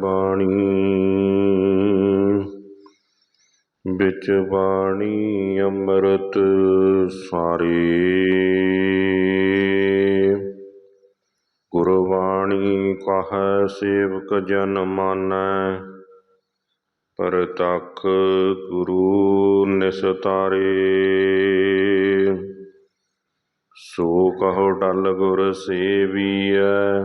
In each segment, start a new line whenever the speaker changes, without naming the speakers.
ਬਾਣੀ। ਵਿੱਚ ਬਾਣੀ ਅੰਮ੍ਰਿਤ ਸਾਰੇ। ਗੁਰਬਾਣੀ ਕਹੈ ਸੇਵਕ ਜਨ ਮਾਨੈ, ਪਰਤਖ ਗੁਰੂ ਨਿਸਤਾਰੇ। ਸੋ ਕਹੋ ਡਲ ਗੁਰ ਸੇਵੀਐ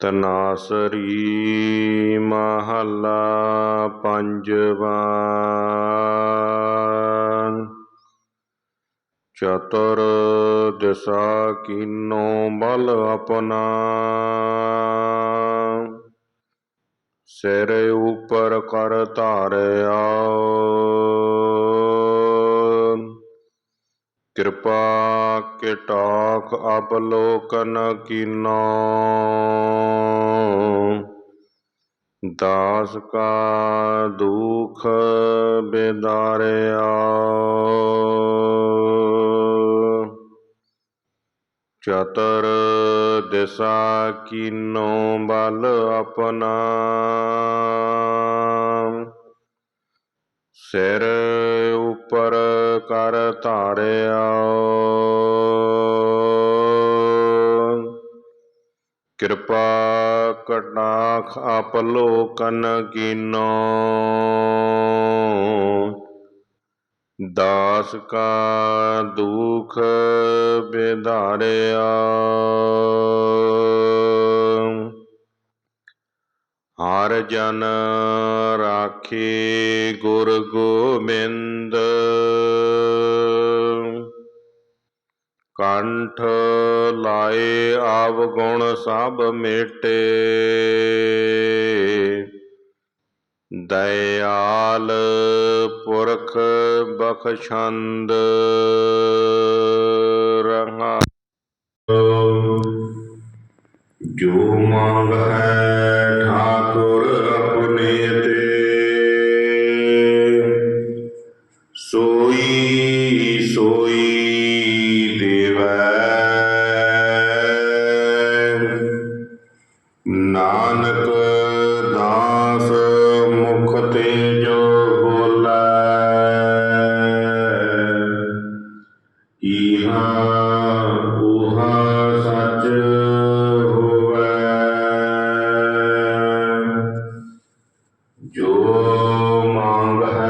ਤਨਾਸਰੀ ਮਹੱਲਾ ਪੰਜਵਾ। ਚਤੁਰ ਦਿਸ਼ਾ ਕੀਨੋ ਬਲ ਆਪਣਾ। ਸਿਰ ਉਪਰ ਕਰ ਧਾਰਿਆ। ਕਿਰਪਾ ਕਿਟਾਕ ਅਬਲੋਕਨ ਕੀਨੋ। ਦਾਸ ਕਾ ਦੁਖ ਬੇਦਾਰਿਆ। ਚਤਰ ਦਿਸ਼ਾ ਕੀਨੋ ਬਲ ਆਪਣਾ। ਸਿਰ ਉਪਰ ਕਰ ਧਾਰਿਆ। ਕਿਰਪਾ ਕਟਾਖ ਆਪਲੋਕਨ ਕੀਨੋ। ਦਾਸ ਕਾ ਦੁਖ ਬੇਧਾਰਿਆ। ਹਰ ਜਨ ਰਾਖੇ ਗੁਰ ਗੋਬਿੰਦ। ਕੰਠ ਲਾਏ ਆਵ ਗੁਣ ਸਭ ਮੇਟੇ। ਦਇਆਲ ਪੁਰਖ ਬਖਸ਼ੰਦ ਰਹਾ। ਜੋ ਮੰਗ ਹੈ ਦੇਵੈ ਨਾਨਕ ਦਾਸ ਮੁਖ ਤੇ ਜੋ ਬੋਲੇ ਇਹਾ ਉਹਾ ਸੱਚ ਹੋਵੇ। ਜੋ ਮੰਗ ਹੈ